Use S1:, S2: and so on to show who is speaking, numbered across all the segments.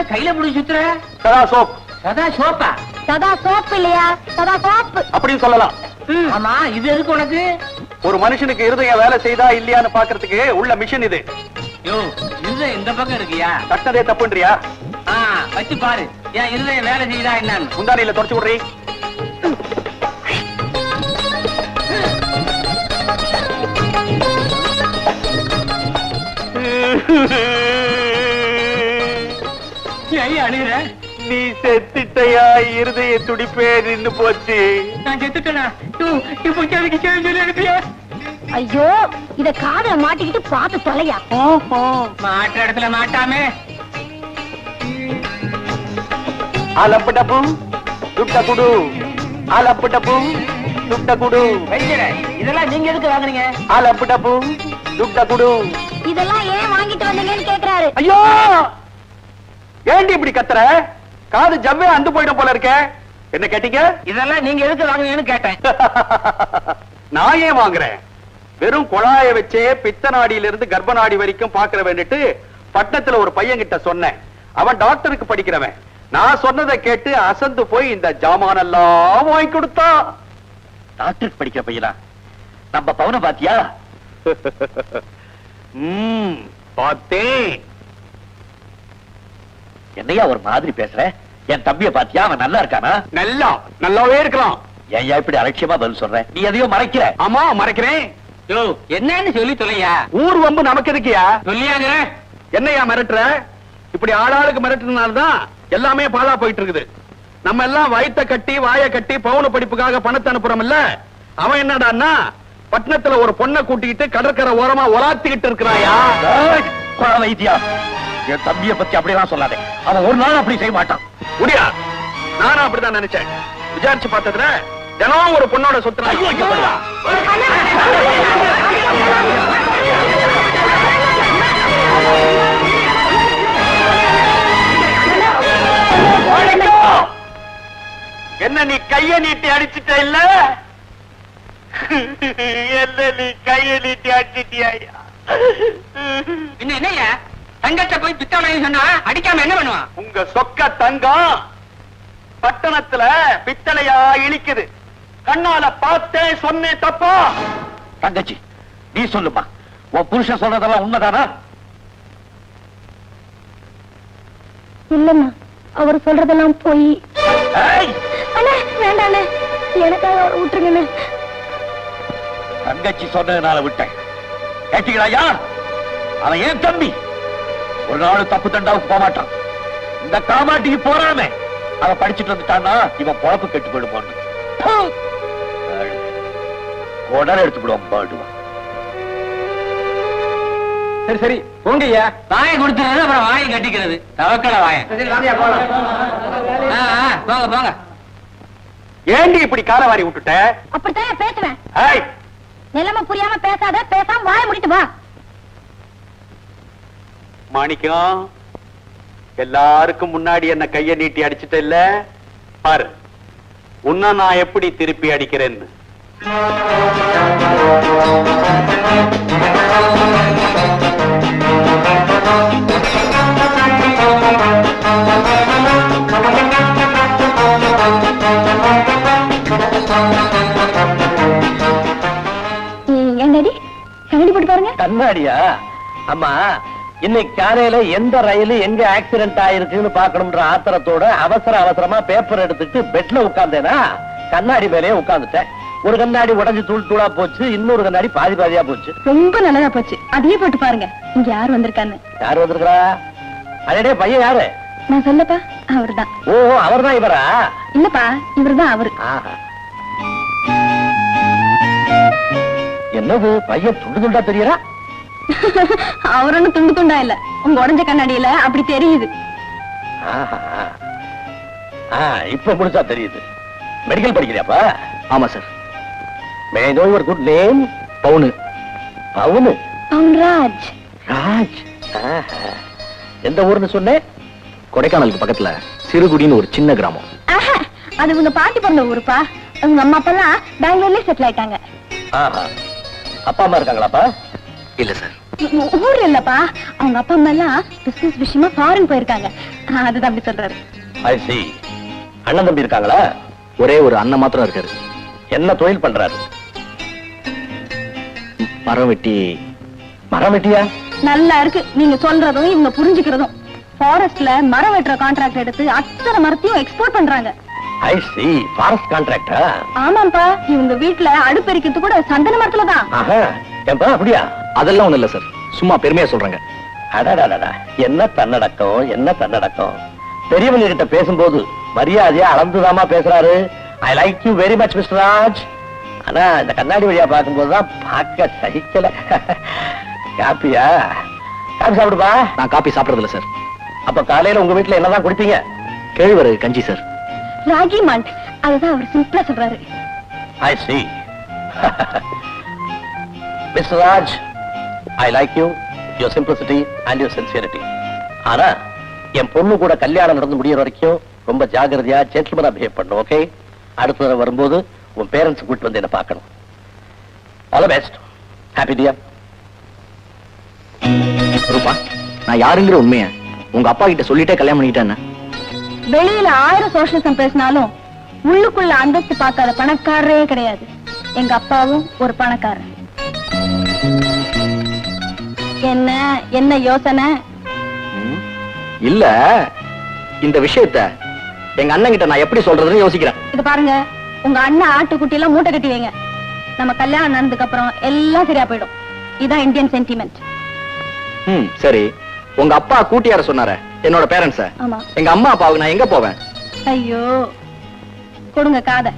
S1: என்ன கையில புடி சுத்துற?
S2: சதா சோப்
S1: சதா சோப்பா
S3: சதா சோப்பு இல்லையா? சதா சோப்பு
S2: அப்படின்னு சொல்லலாம்.
S1: ஆமா இது எதுக்கு உனக்கு?
S2: ஒரு மனுஷனுக்கு இருதயம் வேலை செய்தா இல்லையான்னு பாக்குறதுக்கு உள்ள மிஷின் இது.
S1: யோ இருதயம் இந்த பக்கம் இருக்கியா?
S2: கட்டினதே தப்புன்றியா?
S1: வச்சு பாரு. ஏன் இருதயம் வேலை செய்யுதா என்னன்னு.
S2: முந்தானியில தொடச்சு விடுறீ.
S1: ஏன் அழுகுற
S2: நீ செத்துட்டையா இருதய துடிப்பே நின்னு போச்சு.
S1: நான் செத்துட்டேனா? இப்போ அதுக்கு கேள்வி சொல்லி அனுப்பியா?
S3: ஐயோ இத காதுல மாட்டிக்கிட்டு பார்த்து தொலையா?
S1: மாட்ட இடத்துல மாட்டாமே.
S2: ஆலப்பு டப்பு துட்ட குடு ஆலப்பு டப்பு துட்ட குடு
S1: இதெல்லாம் நீங்க எதுக்கு வாங்குறீங்க
S2: ஆலப்பு டப்பு துட்ட குடு
S3: இதெல்லாம் ஏன் வாங்கிட்டு வந்தீங்கன்னு கேக்குறாரு.
S2: ஐயோ! ஏண்டி இப்படி கத்துற? காது ஜவ்வே அந்து போயிடும் போல இருக்க. என்ன கேட்டீங்க?
S1: இதெல்லாம் நீங்க எதுக்கு வாங்குறீங்கன்னு கேட்டேன்.
S2: நான் ஏன் வாங்குறேன்? வெறும் குழாய வச்சே பித்த நாடியில இருந்து கர்ப்ப நாடி வரைக்கும் பாக்குற வேண்டிட்டு பட்டத்துல ஒரு பையன் கிட்ட சொன்னேன். அவன் டாக்டருக்கு படிக்கிறவன். நான் சொன்னதை கேட்டு அசந்து போய் இந்த ஜாமான் எல்லாம் வாங்கி கொடுத்தான்
S4: டாக்டருக்கு படிக்கிற பையனா? நம்ம பவனை பாத்தியா
S2: பார்த்தேன்.
S4: என்னையா ஒரு மாதிரி பேசுற? என் தம்பிய பாத்தியா? அவன் நல்லா இருக்கானா?
S2: நல்லா நல்லாவே இருக்கலாம்.
S4: ஏன் இப்படி அலட்சியமா பதில் சொல்ற? நீ எதையோ மறைக்கிற.
S2: ஆமா மறைக்கிறேன்.
S1: என்னன்னு சொல்லி தொலையா?
S2: ஊர் வம்பு நமக்கு இருக்கியா
S1: சொல்லியாங்க
S2: என்னையா மிரட்டுற? இப்படி ஆளாளுக்கு மிரட்டுறதுனாலதான் எல்லாமே பாழா போயிட்டு இருக்குது நம்ம எல்லாம் வயித்த கட்டி வாய கட்டி பவுன படிப்புக்காக பணத்தை அனுப்புறோம் இல்ல அவன் என்னடான்னா பட்டணத்துல ஒரு பொண்ணை கூட்டிக்கிட்டு கடற்கரை ஓரமா உலாத்திக்கிட்டு இருக்கிறாயா?
S4: வைத்தியா. என் தம்பிய பத்தி அப்படியெல்லாம் சொல்லாதே. அவன் ஒரு நாள் அப்படி செய்ய மாட்டான்.
S2: முடியா? நானும் அப்படிதான் நினைச்சேன். விசாரிச்சு பார்த்ததுல தினம் ஒரு பொண்ணோட
S4: பாருடா.
S2: என்ன நீ கைய நீட்டி அடிச்சிட்ட இல்ல? என்ன நீ கைய நீட்டி அடிச்சிட்டியா?
S1: இன்னும் என்னய்யா? தங்கத்தை போய் பித்தளைன்னு சொன்னா அடிக்காம என்ன பண்ணுவான்?
S2: உங்க சொக்க தங்கம் பட்டணத்துல பித்தளையா இழிக்குது கண்ணால பார்த்தேன் சொன்னேன் தப்பா?
S4: தங்கச்சி நீ சொல்லுமா. உன் புருஷன் சொல்றதெல்லாம் உண்மைதானா?
S3: இல்லம்மா அவர் சொல்றதெல்லாம் போய். வேண்டாண்ணே. எனக்காக அவர் விட்டுருங்கண்ணே.
S4: தங்கச்சி சொன்னதுனால விட்டேன். கேட்டீங்களா அவன் ஏன் தம்பி? ஒரு நாள் தப்பு தண்டாவுக்கு போக மாட்டான் இந்த காமாட்டிக்கு போறாமே. அவன் படிச்சுட்டு வந்துட்டான்னா இவன் பொழப்பு கெட்டு போயிடுமோன்னு. உடனே எடுத்து விடுவான் பாடுவான்
S2: சரி சரி. போங்க ஐயா.
S1: வாயை கொடுத்துறது அப்புறம் வாயை கட்டிக்கிறது. தவக்கல வாயை. ஆ, ஆ, போங்க போங்க.
S2: ஏண்டி இப்படி கால வாரி விட்டுட்ட?
S3: அப்படித்தான் பேசுவேன்.
S2: ஏய்
S3: நிலைமை புரியாம பேசாத பேசாம வாய முடிட்டு வா.
S2: மாணிக்கம் எல்லாருக்கும் முன்னாடி என்ன கைய நீட்டி அடிச்சிட்ட இல்ல? பாரு உன்ன நான் எப்படி திருப்பி அடிக்கிறேன்னு.
S3: என்னடி கண்ணாடி போட்டு பாருங்க.
S4: கண்ணாடியா? அம்மா இன்னைக்கு காலையில எந்த ரயில் எங்க ஆக்சிடென்ட் ஆயிருக்குன்னு பாக்கணும்ன்ற ஆத்திரத்தோட அவசர அவசரமா பேப்பர் எடுத்துட்டு பெட்ல உட்கார்ந்தேனா கண்ணாடி மேலேயே உட்கார்ந்துட்டேன். ஒரு கண்ணாடி உடைஞ்சு தூள் தூளா போச்சு இன்னொரு கண்ணாடி பாதி பாதியா போச்சு.
S3: ரொம்ப நல்லதா போச்சு. அதையே போட்டு பாருங்க. இங்க யார் வந்திருக்கான்னு.
S4: யார் வந்திருக்கிறா? அடடே பையன் யாரு?
S3: நான் சொல்லப்பா அவர்தான்.
S4: ஓ அவர்தான் இவரா?
S3: இல்லப்பா இவர்தான் அவரு.
S4: என்னது பையன் துண்டு துண்டா தெரியறா?
S3: அவர் ஒண்ணும் துண்டு துண்டா இல்ல. உங்க உடஞ்ச கண்ணாடியில அப்படி தெரியுது.
S4: இப்ப முடிச்சா தெரியுது. மெடிக்கல் படிக்கிறியாப்பா? ஆமா sir may know your good name Pounu. Pounu.
S3: Pounraj.
S4: Raj. ஆஹா. எந்த ஊர்னு சொன்னேன் கொடைக்கானலுக்கு பக்கத்துல சிறுகுடின்னு ஒரு சின்ன கிராமம்.
S3: ஆஹா, அது உங்க பாட்டி பிறந்த ஊருப்பா. உங்க அம்மா அப்பெல்லாம் பெங்களூர்லயே செட்டில் ஆயிட்டாங்க.
S4: ஆஹா. அப்பா அம்மா இருக்காங்களாப்பா?
S5: இல்ல சார்
S3: ஊ- ஊர்ல இல்லப்பா. அவங்க அப்பா அம்மா எல்லாம் பிசினஸ் விஷயமா ஃபாரின் போயிருக்காங்க. அதுதான் அப்படி சொல்றாரு.
S4: ஐ சி அண்ணன் தம்பி இருக்காங்களா?
S5: ஒரே ஒரு அண்ணன் மாத்திரம் இருக்காரு.
S4: என்ன தொழில் பண்றாரு?
S5: மரம் வெட்டி.
S4: மரம் வெட்டியா?
S3: நல்லா இருக்கு. நீங்க சொல்றதும் இவங்க புரிஞ்சுக்கிறதும். ஃபாரஸ்ட்ல மரம் வெட்டுற கான்ட்ராக்ட் எடுத்து அத்தனை மரத்தையும் எக்ஸ்போர்ட் பண்றாங்க.
S4: ஐ சி ஃபாரஸ்ட் கான்ட்ராக்டா
S3: ஆமாப்பா இவங்க வீட்டுல அடுப்பெரிக்கிறது கூட சந்தன மரத்துல தான்
S4: ஆஹா. ஏன்பா அப்படியா?
S5: அதெல்லாம் ஒண்ணும் இல்ல சார் சும்மா பெருமையா சொல்றேங்க.
S4: அடடடடா. என்ன தன்னடக்கம் என்ன தன்னடக்கம். பெரியவங்க கிட்ட பேசும்போது மரியாதையா அளந்துதாமா பேசுறாரு. I like you very much mister Raj ஆனா இந்த கண்ணாடி வழியா பார்க்கும்போது தான் பார்க்க சகிக்கல. காப்பியா? காப்பி சாப்பிடுப்பா?
S5: நான் காப்பி சாப்பிடறது இல்ல சார்
S4: அப்ப காலையில உங்க வீட்டுல என்னதான் குடிப்பீங்க?
S5: கேழ்வரகு கஞ்சி சார்
S3: ராகி மால்ட் அதுதான் அவர் சிம்பிளா சொல்றாரு.
S4: I see mister Raj I like you your simplicity and your sincerity ஆனா என் பொண்ணு கூட கல்யாணம் நடந்து முடியிற வரைக்கும் ரொம்ப ஜாகிரதையா ஜென்டில்மனா பிஹேவ் பண்ணும் ஓகே அடுத்த தடவை வரும்போது உன் பேரண்ட்ஸ் கூட்டு வந்து என்ன பார்க்கணும். ஆல் பெஸ்ட் ஹாப்பி டியா
S5: ரூபா நான் யாருங்கிற உண்மைய உங்க அப்பா கிட்ட சொல்லிட்டே கல்யாணம் பண்ணிக்கிட்டேன்னு
S3: வெளியில ஆயிரம் சோஷலிசம் பேசினாலும் உள்ளுக்குள்ள அந்தஸ்து பார்க்காத பணக்காரரே கிடையாது. எங்க அப்பாவும் ஒரு பணக்காரன் என்ன என்ன யோசனை?
S5: இல்ல. இந்த விஷயத்த எங்க அண்ணன் கிட்ட நான் எப்படி சொல்றதுன்னு யோசிக்கிறேன்.
S3: இது பாருங்க உங்க அண்ணன் ஆட்டுக்குட்டி எல்லாம் மூட்டை கட்டி வைங்க. நம்ம கல்யாணம் நடந்ததுக்கு அப்புறம் எல்லாம் சரியா போயிடும். இதான் இந்தியன் சென்டிமெண்ட்
S5: ம் சரி. உங்க அப்பா கூட்டியார சொன்னாரே என்னோட பேரண்ட்ஸ
S3: ஆமா.
S5: எங்க அம்மா அப்பாவுக்கு நான் எங்க போவேன்?
S3: ஐயோ கொடுங்க காதை.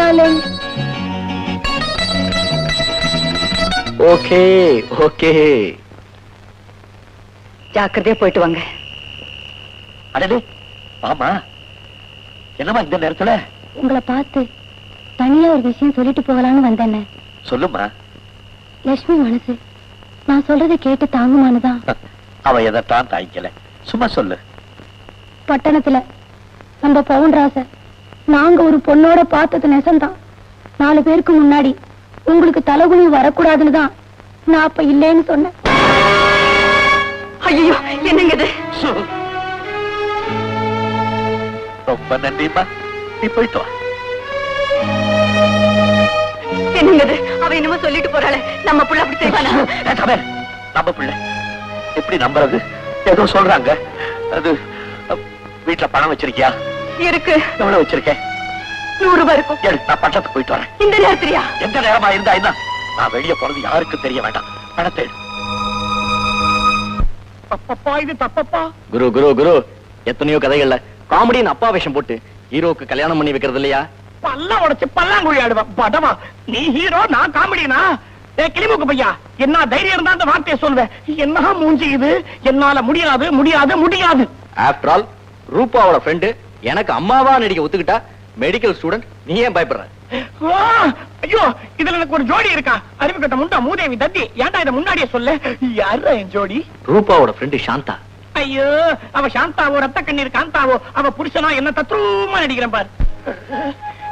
S3: டார்லிங்
S5: ஓகே ஓகே
S3: ஜாக்கிரதையா போயிட்டு வாங்க.
S4: அடடே ஆமா என்னமா இந்த நேரத்துல?
S3: உங்களை பார்த்து தனியா ஒரு விஷயம் சொல்லிட்டு போகலான்னு வந்தேன்னு
S4: சொல்லுமா
S3: லட்சுமி மனசு நான் சொல்றதை கேட்டு தாங்குமானுதான்.
S4: அவ எதைத்தான் தாய்க்கல சும்மா சொல்லு.
S3: பட்டணத்துல நம்ம பவுன்ராச நாங்க ஒரு பொண்ணோட பார்த்தது நெசந்தான். நாலு பேருக்கு முன்னாடி உங்களுக்கு தலைகுனி வரக்கூடாதுன்னு தான் நான் அப்ப இல்லைன்னு சொன்னேன். ஐயோ என்னங்க.
S4: ரொம்ப நன்றிம்மா. நீ போயிட்டு வா.
S3: என்னங்க இது அவ என்னமோ சொல்லிட்டு போறாளே. நம்ம புள்ள அப்படி செய்வானா
S4: நம்ம பிள்ளை. எப்படி நம்புறது? ஏதோ சொல்றாங்க. அது வீட்டுல பணம் வச்சிருக்கியா?
S3: இருக்கு.
S4: எவ்வளவு வச்சிருக்கேன்
S3: நூறு ரூபாய் இருக்கும்.
S4: எடு, நான் பட்டத்துக்கு போயிட்டு வரேன்.
S3: இந்த நேரத்திரியா
S4: எந்த நேரமா இருந்தா என்ன? நான் வெளியே போறது யாருக்கும் தெரிய வேண்டாம். பணத்தை எடு. அப்பப்பா இது தப்பப்பா.
S5: குரு குரு குரு. எத்தனையோ கதைகள்ல காமெடின்னு அப்பா வேஷம் போட்டு ஹீரோக்கு கல்யாணம் பண்ணி வைக்கிறது இல்லையா?
S6: பல்ல உடைச்சு பல்லாங்குழி ஆடுவேன். படமா? நீ ஹீரோ நான் காமெடினா ஏ கிளிமுக்கு பையா என்ன தைரியம் இருந்தா அந்த வார்த்தையை சொல்வேன் என்ன மூஞ்சி இது? என்னால முடியாது முடியாது முடியாது.
S5: ஆஃப்டர் ஆல் ரூபாவோட ஃப்ரெண்டு எனக்கு அம்மாவா நடிக்க ஒத்துக்கிட்டா மெடிக்கல் ஸ்டூடெண்ட் நீ ஏன் பயப்படுற
S6: ஐயோ இதுல எனக்கு ஒரு ஜோடி இருக்கா? அறிவு கட்ட முண்டா மூதேவி தத்தி. ஏன்டா இதை முன்னாடியே சொல்ல? யாரா என் ஜோடி?
S5: ரூபாவோட ஃப்ரெண்டு சாந்தா.
S6: ஐயோ அவ சாந்தாவோ ரத்த கண்ணீர் காந்தாவோ அவ புருஷனா என்ன தத்ரூமா நடிக்கிறேன் பார்.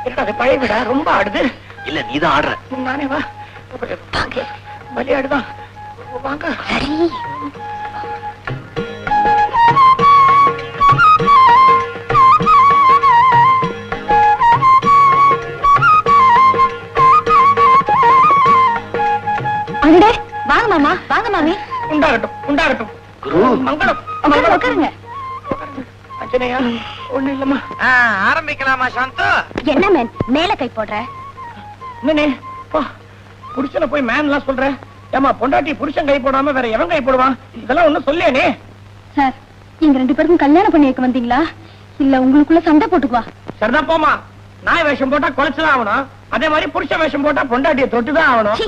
S6: என்னடா பழைய விடா? ரொம்ப ஆடுது.
S5: இல்ல நீதான் ஆடுற.
S6: நானே வா. விளையாடுதான் வாங்க.
S3: அடடே வாங்க மாமா வாங்க மாமி.
S6: உண்டாகட்டும் உண்டாகட்டும்.
S5: குரு.
S6: மங்களம்.
S3: உட்காருங்க உட்காருங்க.
S6: அஞ்சனையா ஒண்ணு இல்லம்மா.
S1: ஆரம்பிக்கலாமா சாந்தா?
S3: என்ன மேன்? மேல கை போடுற.
S6: என்னனே பா. புருஷனை போய் மேன் எல்லாம் சொல்ற. ஏமா பொண்டாட்டி புருஷன் கை போடாம வேற எவன் கை போடுவான்? இதெல்லாம் ஒண்ணும் சொல்லேனே
S3: சார் நீங்க ரெண்டு பேருக்கும் கல்யாணம் பண்ணி வைக்க வந்தீங்களா? இல்ல உங்களுக்குள்ள சண்டை போட்டுக்குவா
S6: சரிதான் போமா நாய் வேஷம் போட்டா குலைச்சுதான் ஆகணும். அதே மாதிரி புருஷ வேஷம் போட்டா பொண்டாட்டியை தொட்டுதான் ஆகணும்.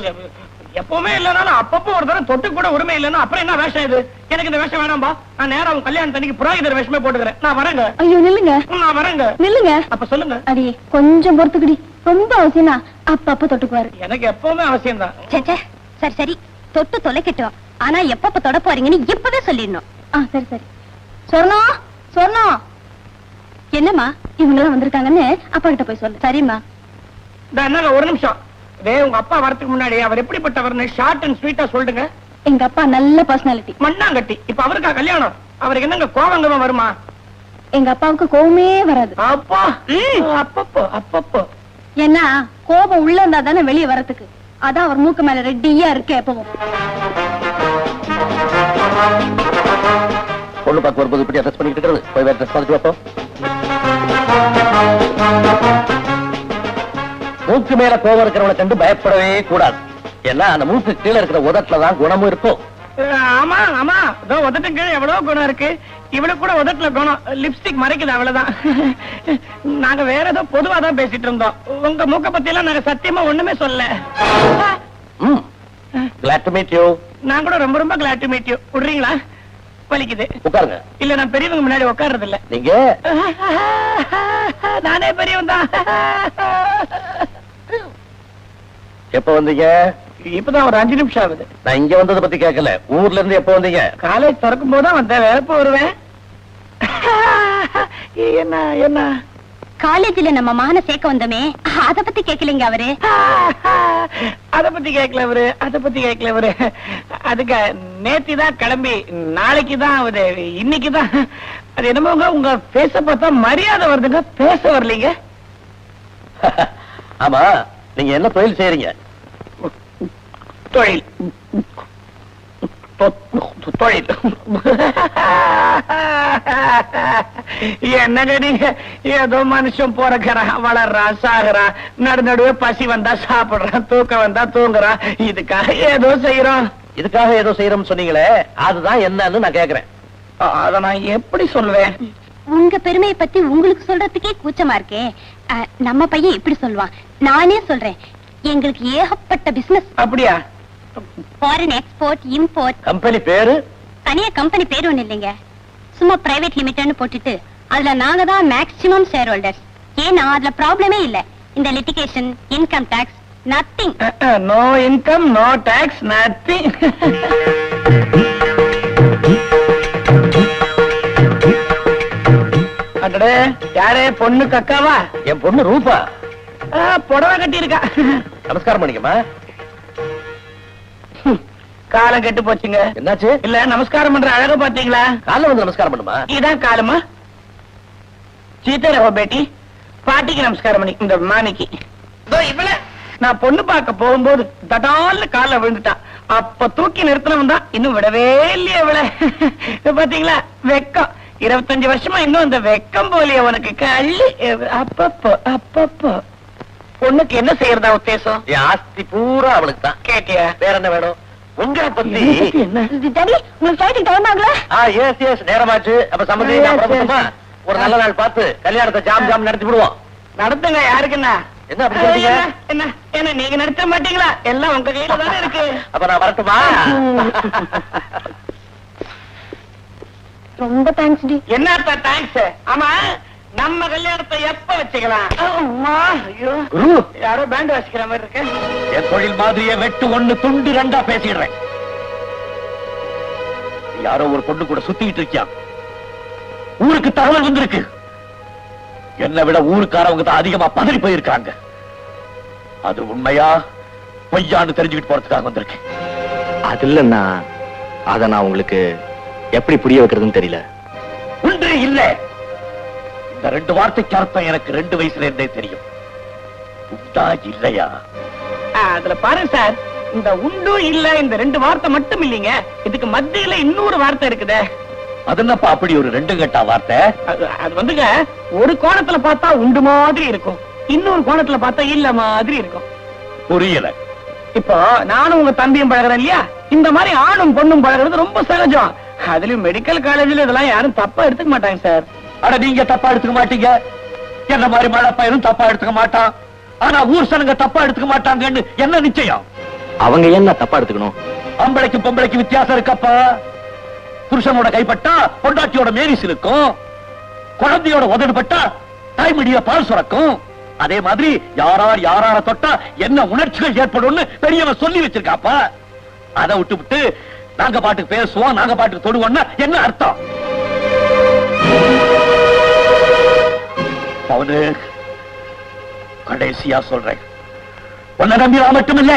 S6: எப்பவுமே இல்லனாலும் அப்பப்போ ஒரு தடவை தொட்டு கூட உரிமை இல்லைன்னா அப்புறம் என்ன வேஷம் இது? எனக்கு இந்த வேஷம் வேணாம்பா. நான் நேரா உன் கல்யாணம் தண்ணிக்கு புரோகிதர் வேஷமே போட்டுக்கிறேன். நான் வரேங்க.
S3: ஐயோ நில்லுங்க.
S6: நான் வரேங்க.
S3: நில்லுங்க.
S6: அப்ப சொல்லுங்க.
S3: அடி கொஞ்சம் பொறுத்துக்கிடி. ரொம்ப அவசியம்னா அப்பப்ப தொட்டுக்குவாரு.
S6: எனக்கு எப்பவுமே அவசியம் தான்
S3: சரி சரி. தொட்டு தொலைக்கட்டும். ஆனா எப்பப்ப தொட போறீங்கன்னு இப்பவே சொல்லிடணும். ஆ சரி சரி. சொர்ணம் சொர்ணம் என்னம்மா? இவங்க எல்லாம் வந்திருக்காங்கன்னு அப்பா கிட்ட போய் சொல்லு. சரிம்மா.
S6: ஒரு நிமிஷம். இதே உங்க அப்பா வரதுக்கு முன்னாடி அவர் எப்படிப்பட்டவர்னு ஷார்ட் அண்ட் ஸ்வீட்டா சொல்லுங்க.
S3: எங்க அப்பா நல்ல பர்சனாலிட்டி
S6: மண்ணாங்கட்டி. இப்ப அவருக்கா கல்யாணம்? அவருக்கு என்னங்க கோவங்கமா வருமா?
S3: எங்க அப்பாவுக்கு கோவமே வராது.
S6: அப்பா அப்பப்போ அப்பப்போ.
S3: ஏன்னா கோபம் உள்ள இருந்தா தானே வெளியே வரதுக்கு அதான் அவர் மூக்கு மேல ரெட்டியா இருக்கு எப்பவும்.
S4: பொண்ணு பார்க்க வரும்போது இப்படி அட்ரஸ் பண்ணிட்டு இருக்கிறது. போய் வேற ட்ரெஸ் பார்த்துட்டு வைப்போம் மூக்கு மேல கோவம் இருக்கிறவனை கண்டு பயப்படவே கூடாது. ஏன்னா அந்த மூக்கு கீழே இருக்கிற உதட்டுல தான் குணமும் இருக்கும்.
S6: ஆமா ஆமா. இதோ கீழே எவ்வளவு குணம் இருக்கு. இவளுக்கு கூட உதட்டுல குணம். லிப்ஸ்டிக் மறைக்குது அவ்வளவுதான். நாங்க வேற ஏதோ பொதுவா தான் பேசிட்டு இருந்தோம். உங்க மூக்க பத்தி எல்லாம் நாங்க சத்தியமா ஒண்ணுமே சொல்ல
S4: ம். Glad to meet you.
S6: நான் கூட ரொம்ப ரொம்ப கிளாட் டு மீட் யூ விடுறீங்களா? வலிக்குது.
S4: உட்காருங்க.
S6: இல்ல நான் பெரியவங்க முன்னாடி உட்கார்றது இல்ல
S4: நீங்க?
S6: நானே பெரியவன் தான்
S4: எப்ப வந்தீங்க?
S6: இப்பதான் ஒரு அஞ்சு நிமிஷம் ஆகுது.
S4: நான் இங்க வந்ததை பத்தி கேட்கல ஊர்ல இருந்து எப்ப வந்தீங்க?
S6: காலேஜ் திறக்கும் போதுதான் வந்தேன். வேற எப்ப வருவேன்? என்ன என்ன?
S3: காலேஜ்ல நம்ம மகனை சேர்க்க வந்தோமே. அத பத்தி கேக்கலீங்க அவரு.
S6: அத பத்தி கேட்கல அவரு. அத பத்தி கேட்கல அவரு. அதுக்கு நேத்தி தான் கிளம்பி நாளைக்கு தான் அவரு. இன்னைக்கு தான் அது என்னமோங்க உங்க பேச பார்த்தா மரியாதை வருதுங்க. பேச வரலீங்க.
S4: ஆமா. நீங்க என்ன தொழில் செய்யறீங்க
S6: தொழில். தொழில். என்னங்க நீங்க? ஏதோ மனுஷன் பிறக்கிறான் வளர்றான் சாகுறான் நடு நடுவே பசி வந்தா சாப்பிடுறான் தூக்கம் வந்தா தூங்குறான் இதுக்காக ஏதோ செய்யறோம்
S4: இதுக்காக ஏதோ செய்யறோம்னு சொன்னீங்களே அதுதான் என்னன்னு நான் கேக்குறேன்.
S6: அத நான் எப்படி சொல்லுவேன்
S3: உங்க பெருமையை பத்தி உங்களுக்கு சொல்றதுக்கே கூச்சமா இருக்கே. நம்ம பையன் இப்படி சொல்லுவான். நானே சொல்றேன். எங்களுக்கு ஏகப்பட்ட பிசினஸ்
S6: அப்படியா?
S3: ஃபாரின் எக்ஸ்போர்ட் இம்போர்ட்
S4: கம்பெனி பேரு?
S3: தனியா கம்பெனி பேர் ஒண்ணு இல்லைங்க. சும்மா பிரைவேட் லிமிடெட்னு போட்டுட்டு அதுல நாங்க தான் மேக்ஸிமம் ஷேர் ஹோல்டர்ஸ் ஏன்னா அதுல ப்ராப்ளமே இல்ல. இந்த litigation income tax nothing
S6: no income no tax nothing அடடே யாரே பொண்ணு கக்காவா?
S4: என் பொண்ணு ரூபா.
S6: புடவை கட்டி இருக்கா
S4: நமஸ்காரம் பண்ணிக்கமா
S6: காலம் கெட்டு போச்சுங்க.
S4: என்னாச்சு?
S6: இல்ல நமஸ்காரம் பண்ற அழக பாத்தீங்களா
S4: காலைல வந்து நமஸ்காரம் பண்ணுமா?
S6: இதான் காலமா? சீதாராவ பேட்டி பாட்டிக்கு நமஸ்காரம் பண்ணி இந்த மாணிக்கு. இவள. நான் பொண்ணு பார்க்க போகும்போது தடால்னு கால விழுந்துட்டான் அப்ப தூக்கி நிறுத்தினவன் தான் இன்னும் விடவே இல்லையே இவள. இது பாத்தீங்களா வெக்கம். இருபத்தஞ்சு வருஷமா இன்னும் இந்த வெக்கம் போலியே உனக்கு. கள்ளி அப்பப்போ அப்பப்போ. பொண்ணுக்கு என்ன செய்யறதா உத்தேசம்?
S4: என் ஆஸ்தி பூரா அவளுக்கு தான்.
S6: கேட்டியா?
S4: வேற என்ன வேணும்? உங்களை பத்தி
S6: என்னை
S3: உங்களுக்கு
S4: ஆ எஸ் எஸ் நேரமாச்சு. அப்ப. புறப்பட்டுமா? ஒரு நல்ல நாள் பார்த்து கல்யாணத்தை ஜாம் ஜாம் நடத்தி விடுவோம்.
S6: நடத்துங்க யாருக்குன்னா?
S4: என்ன அப்படி
S6: என்ன என்ன நீங்க நடத்த மாட்டீங்களா? எல்லாம் உங்க கையில தானே இருக்கு.
S4: அப்ப நான் வரட்டுமா?
S3: ரொம்ப தேங்க்ஸ் டி.
S6: என்ன தேங்க்ஸ் ஆமா நம்ம கல்யாணத்தை எப்ப வச்சுக்கலாம்? அம்மா, ஐயோ.
S4: குரு
S6: யாரோ பேண்ட் வாசிக்கிற மாதிரி இருக்கு.
S4: என் தொழில் மாதிரியே வெட்டு ஒண்ணு துண்டு ரெண்டா பேசிடுறேன். யாரோ ஒரு பொண்ணு கூட சுத்திட்டு இருக்கியா? ஊருக்கு தகவல் வந்திருக்கு. என்னை விட ஊருக்காரவங்க தான் அதிகமா பதறி போயிருக்காங்க. அது உண்மையா? பொய்யான்னு தெரிஞ்சுக்கிட்டு போறதுக்காக வந்திருக்கேன்.
S5: அது இல்லைன்னா அத நான் உங்களுக்கு எப்படி புரிய வைக்கிறதுன்னு தெரியல.
S4: ஒன்றே இல்ல. இந்த ரெண்டு வார்த்தைக்கு அர்த்தம் எனக்கு ரெண்டு வயசுல இருந்தே தெரியும். உண்டா இல்லையா?
S6: ஆ, அதுல பாருங்க சார். இந்த உண்டு இல்ல இந்த ரெண்டு வார்த்தை மட்டும் இல்லைங்க. இதுக்கு மத்தியில இன்னொரு வார்த்தை இருக்குதே.
S4: அது என்னப்பா அப்படி ஒரு ரெண்டு கட்டா வார்த்தை?
S6: அது அது வந்துங்க ஒரு கோணத்துல பார்த்தா உண்டு மாதிரி இருக்கும். இன்னொரு கோணத்துல பார்த்தா இல்ல மாதிரி இருக்கும்.
S4: புரியல.
S6: இப்போ நானும் உங்க தம்பியும் பழகுறேன் இல்லையா? இந்த மாதிரி ஆணும் பொண்ணும் பழகுறது ரொம்ப சகஜம். அதுலயும் மெடிக்கல் காலேஜ்ல இதெல்லாம் யாரும் தப்பா எடுத்துக்க மாட்டாங்க சார்
S4: அட நீங்க தப்பா எடுத்துக்க மாட்டீங்க. என்ன மாதிரி மழை பயிரும் தப்பா எடுத்துக்க மாட்டான். ஆனா ஊர் சனங்க தப்பா எடுத்துக்க மாட்டாங்கன்னு என்ன நிச்சயம்?
S5: அவங்க என்ன தப்பா எடுத்துக்கணும்?
S4: ஆம்பளைக்கு பொம்பளைக்கு வித்தியாசம் இருக்கப்பா. புருஷனோட கைப்பட்டா பொண்டாட்டியோட மேரிஸ் இருக்கும். குழந்தையோட உதடுபட்டா தாய்மடிய பால் சுரக்கும். அதே மாதிரி யாரார் யாரார தொட்டா என்ன உணர்ச்சிகள் ஏற்படும்னு பெரியவன் சொல்லி வச்சிருக்காப்பா. அதை விட்டு விட்டு நாங்க பாட்டுக்கு பேசுவோம் நாங்க பாட்டுக்கு தொடுவோம்னா என்ன அர்த்தம்? அவனு கடைசியா சொல்றேன். உன்னை நம்பி நான் மட்டுமில்ல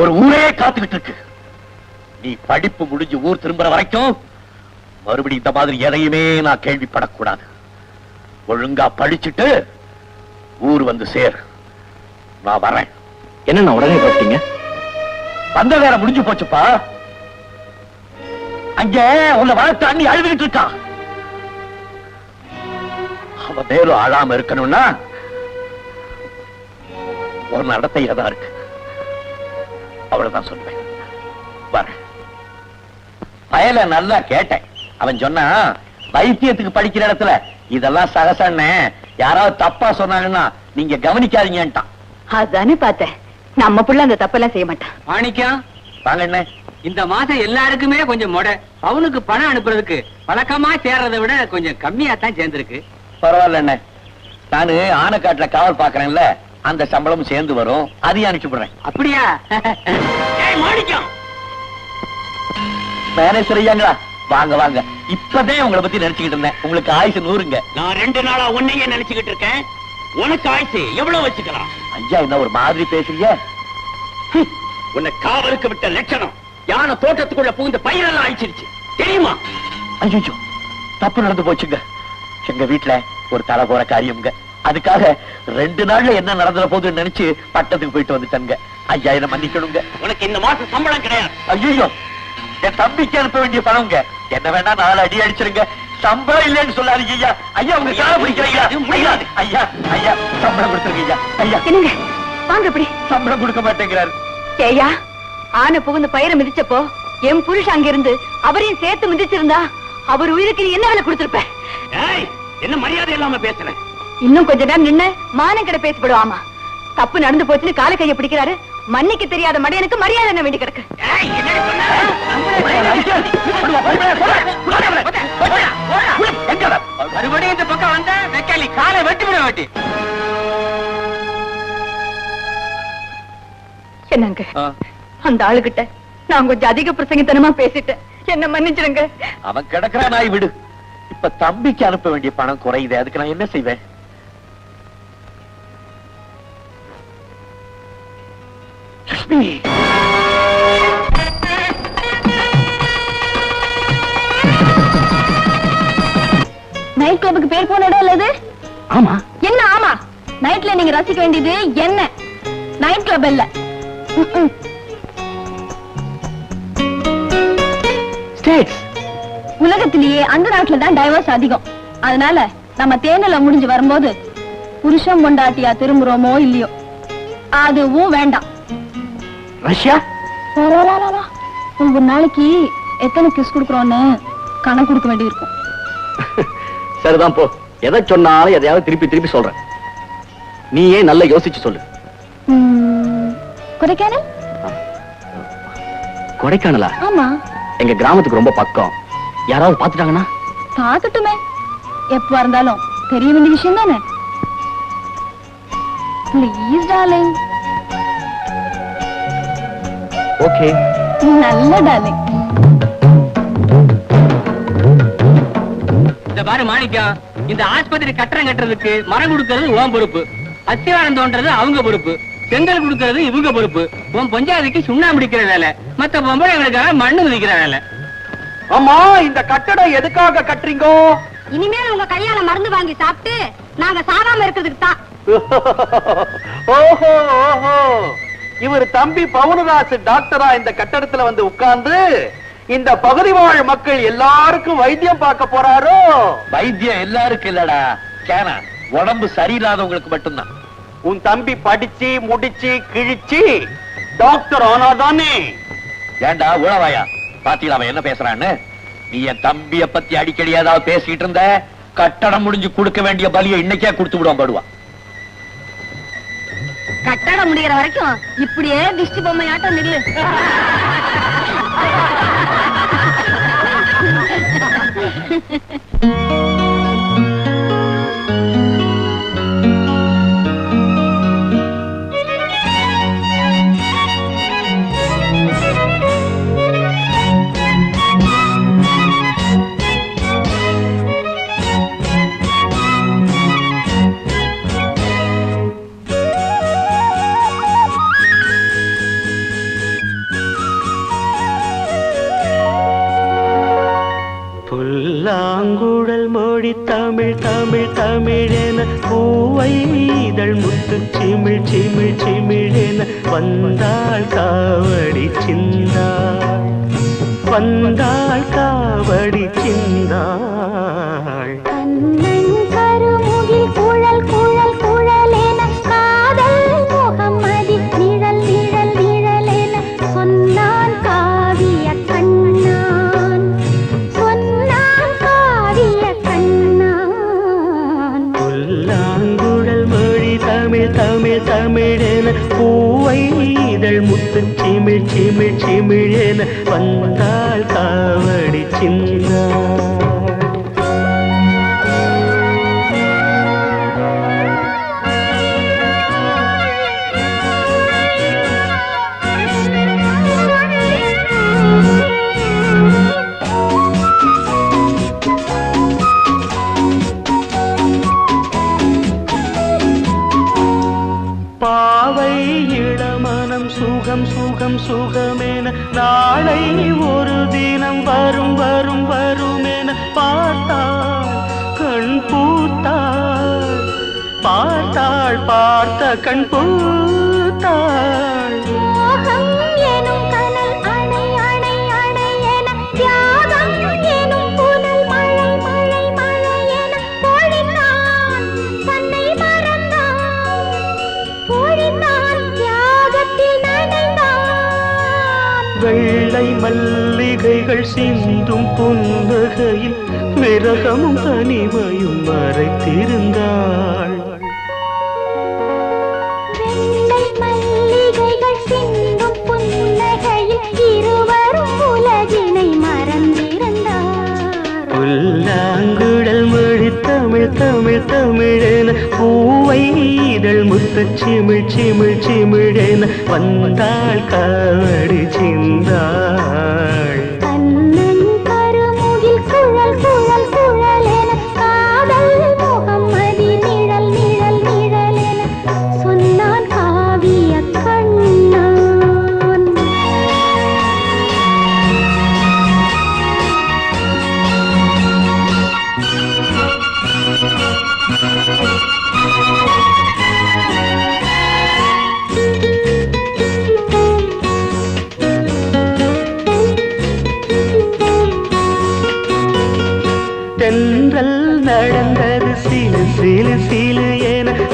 S4: ஒரு ஊரே காத்துக்கிட்டு இருக்கு. நீ படிப்பு முடிஞ்சு ஊர் திரும்புற வரைக்கும் மறுபடியும் இந்த மாதிரி எதையுமே நான் கேள்விப்படக்கூடாது. ஒழுங்கா படிச்சுட்டு ஊர் வந்து சேர். நான் வரேன்.
S5: என்ன உடனே கூப்பிட்டீங்க
S4: வந்த வேற முடிஞ்சு போச்சுப்பா. அங்க உன்னை வளர்த்து அண்ணி அழுதுகிட்டு இருக்கான் அவ மேலும் அழாம இருக்கணும்னா ஒரு நடத்தையா தான் இருக்கு. அவ்வளவுதான் சொல்லுவேன் வரேன் பயல நல்லா கேட்டேன். அவன் சொன்னா வைத்தியத்துக்கு படிக்கிற இடத்துல இதெல்லாம் சகசன்னு யாராவது தப்பா சொன்னாங்கன்னா நீங்க கவனிக்காதீங்கன்ட்டான்.
S7: அதானே பார்த்தேன். நம்ம புள்ள அந்த தப்பெல்லாம் செய்ய மாட்டான்.
S1: மாணிக்கம்
S4: வாங்க என்ன
S1: இந்த மாசம் எல்லாருக்குமே கொஞ்சம் மொட. அவனுக்கு பணம் அனுப்புறதுக்கு வழக்கமா சேர்றதை விட கொஞ்சம் கம்மியா தான் சேர்ந்திருக்கு.
S4: பரவாயில்ல நானு ஆனைக்காட்டுல காவல் பாக்குறேன்ல அந்த சம்பளம் சேர்ந்து வரும். அதையும் அனுப்பிச்சு விடுறேன்.
S1: அப்படியா? ஏய், மாணிக்கம்!
S4: மேனேஜர் ஐயாங்களா? வாங்க வாங்க. இப்பதான் உங்களை பத்தி நினைச்சுக்கிட்டு இருந்தேன். உங்களுக்கு ஆயுசு நூறுங்க.
S1: நான் ரெண்டு நாளா உன்னையே நினைச்சுக்கிட்டு இருக்கேன். உனக்கு ஆயுசு எவ்வளவு வச்சுக்கலாம்?
S4: ஐயா என்ன ஒரு மாதிரி பேசுறீங்க?
S1: உன்னை காவலுக்கு விட்ட லட்சணம். யானை தோட்டத்துக்குள்ள புகுந்த பயிரெல்லாம் அழிச்சிருச்சு. தெரியுமா?
S4: ஐயோ தப்பு நடந்து போச்சுங்க. எங்க வீட்டுல ஒரு தலை போற காரியம்ங்க. அதுக்காக ரெண்டு நாள்ல என்ன நடந்துற போதுன்னு நினைச்சு பட்டத்துக்கு போயிட்டு வந்துட்டேங்க ஐயா என்ன மன்னிக்கணுங்க.
S1: உனக்கு இந்த மாசம் சம்பளம் கிடையாது.
S4: ஐயோ என் தம்பிக்கு அனுப்ப வேண்டிய பணம்ங்க. என்ன வேணா நாலு அடி அடிச்சிருங்க. சம்பளம் இல்லைன்னு சொல்லாதீங்க ஐயா. ஐயா உங்க கால பிடிக்கிறீங்க
S1: முடியாது.
S4: ஐயா ஐயா சம்பளம் கொடுத்துருங்க ஐயா. ஐயா.
S7: வாங்க இப்படி
S4: சம்பளம் கொடுக்க மாட்டேங்கிறாரு.
S7: ஏயா ஆனை புகுந்து பயிரை மிதிச்சப்போ என் புருஷன் அங்க இருந்து அவரையும் சேர்த்து மிதிச்சிருந்தா அவர் உயிருக்கு நீ என்ன வேலை கொடுத்திருப்ப?
S1: என்ன மரியாதை இல்லாம பேசுறேன்
S7: இன்னும் கொஞ்ச நேரம் நின்னு மானம் கிட்ட பேசப்படுவாமா? தப்பு நடந்து போச்சுன்னு காலை கைய பிடிக்கிறாரு மன்னிக்க தெரியாத மடையனுக்கு மரியாதை என்ன வேண்டி கிடக்கு?
S1: மறுபடியும் இந்த பக்கம் வந்தா வெக்காளி காலை வெட்டி விட வெட்டி.
S7: என்னங்க? அந்த ஆளுகிட்ட நான் கொஞ்சம் அதிக பிரசங்கித்தனமா பேசிட்டேன். என்ன மன்னிச்சிருங்க
S4: அவன் கிடக்குறா நாய் விடு. இப்ப தம்பிக்கு அனுப்ப வேண்டிய பணம் குறையுது. அதுக்கு நான் என்ன செய்வேன்?
S3: நைட் கிளப்புக்கு பேர் போன இடம் இல்லது
S4: ஆமா.
S3: என்ன ஆமா? நைட்ல நீங்க ரசிக்க வேண்டியது என்ன? நைட் கிளப் இல்ல. உலகத்திலேயே அந்த நாட்டுல தான் டைவர்ஸ் அதிகம். அதனால நம்ம தேனில முடிஞ்சு வரும்போது புருஷன் பொண்டாட்டியா திரும்புறோமோ இல்லையோ? அதுவும் வேண்டாம்.
S4: ரஷ்யா?
S3: ஒரு நாளைக்கு எத்தனை கிஸ் குடுக்கறோம்னு கணக்கு கொடுக்க வேண்டியிருக்கும்.
S5: சரிதான் போ. எதை சொன்னாலும் எதையாவது திருப்பி திருப்பி சொல்றேன். நீயே நல்லா யோசிச்சு சொல்லு.
S3: கொடைக்கானல்?
S5: கொடைக்கானலா?
S3: ஆமா.
S5: எங்க கிராமத்துக்கு ரொம்ப பக்கம். யாராவது பாத்துட்டாங்கன்னா
S3: பாத்துட்டுமே எப்ப இருந்தாலும் தெரிய வேண்டிய விஷயம் தானே? ப்ளீஸ் டார்லிங்
S5: ஓகே
S3: நல்ல டார்லிங்
S1: இந்த பாரு மாணிக்கம் இந்த ஆஸ்பத்திரி கட்டடம் கட்டுறதுக்கு மரம் கொடுக்கறது உன் பொறுப்பு. அத்திவாரம் தோன்றது அவங்க பொறுப்பு. செங்கல் கொடுக்கறது இவங்க பொறுப்பு. உன் பஞ்சாயத்துக்கு சுண்ணாம்பு அடிக்கிற வேலை. மத்த பொம்பளைங்களுக்காக மண்ணு மிதிக்கிற வேலை.
S2: ஆமா இந்த கட்டடம் எதுக்காக கட்டுறீங்க?
S3: இனிமேல் உங்க கையால மருந்து வாங்கி சாப்பிட்டு நாங்க சாகாம இருக்கிறதுக்கு தான்.
S2: ஓஹோ ஓஹோ. இவர் தம்பி பவுனராசு டாக்டரா இந்த கட்டடத்துல வந்து உட்கார்ந்து இந்த பகுதி வாழ் மக்கள் எல்லாருக்கும் வைத்தியம் பார்க்க போறாரோ?
S4: வைத்தியம் எல்லாருக்கும் இல்லடா. கேனா உடம்பு சரியில்லாதவங்களுக்கு மட்டும்தான்.
S2: உன் தம்பி படிச்சு முடிச்சு கிழிச்சு டாக்டர் ஆனாதானே?
S4: ஏண்டா உழவாயா பாத்தீங்களா அவன் என்ன பேசுறான்னு நீ என் தம்பிய பத்தி அடிக்கடி ஏதாவது பேசிட்டு இருந்த கட்டடம் முடிஞ்சு கொடுக்க வேண்டிய பலியை இன்னைக்கே கொடுத்து விடுவான் படுவான்
S3: கட்டடம் முடிகிற வரைக்கும் இப்படியே திஷ்டி பொம்மையாட்டம் நில்லு
S8: Thank you. தமிழென பூவை இதழ் முத்து சிமிழ் சிமிழ் சிமிழென வந்தாள் காவடி சின்ன கண் பூத்தாள். வெள்ளை மல்லிகைகள் சிந்தும் புன்னகையில் விரகமும் தனிமையும் மறைத்திருந்தாள். தமிழ் தமிழ் தமிழென. பூவை இதழ் முத்த சிமிழ் சிமிழ் சிமிழென. வந்தாள் காடு சிந்தா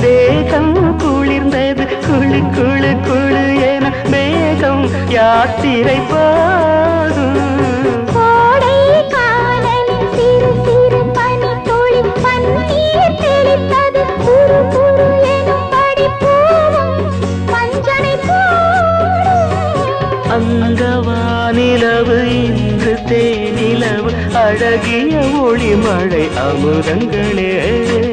S8: தேகம் குளிர்ந்தது. குழு குழு குழு என மேகம் யாத்திரை
S3: பாடும்.
S8: அங்கவானிலவு இன்று தேனிலவு. அழகிய ஒளிமழை அமுதங்களே.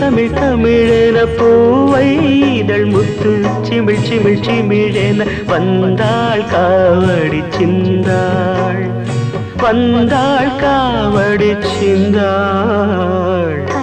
S8: தமிழ் தமிழென பூவை இதழ் முத்து சிமிழ் சிமிழ் சிமிழென வந்தாள் காவடி சிந்தாள். வந்தாள் காவடி சிந்தாள்.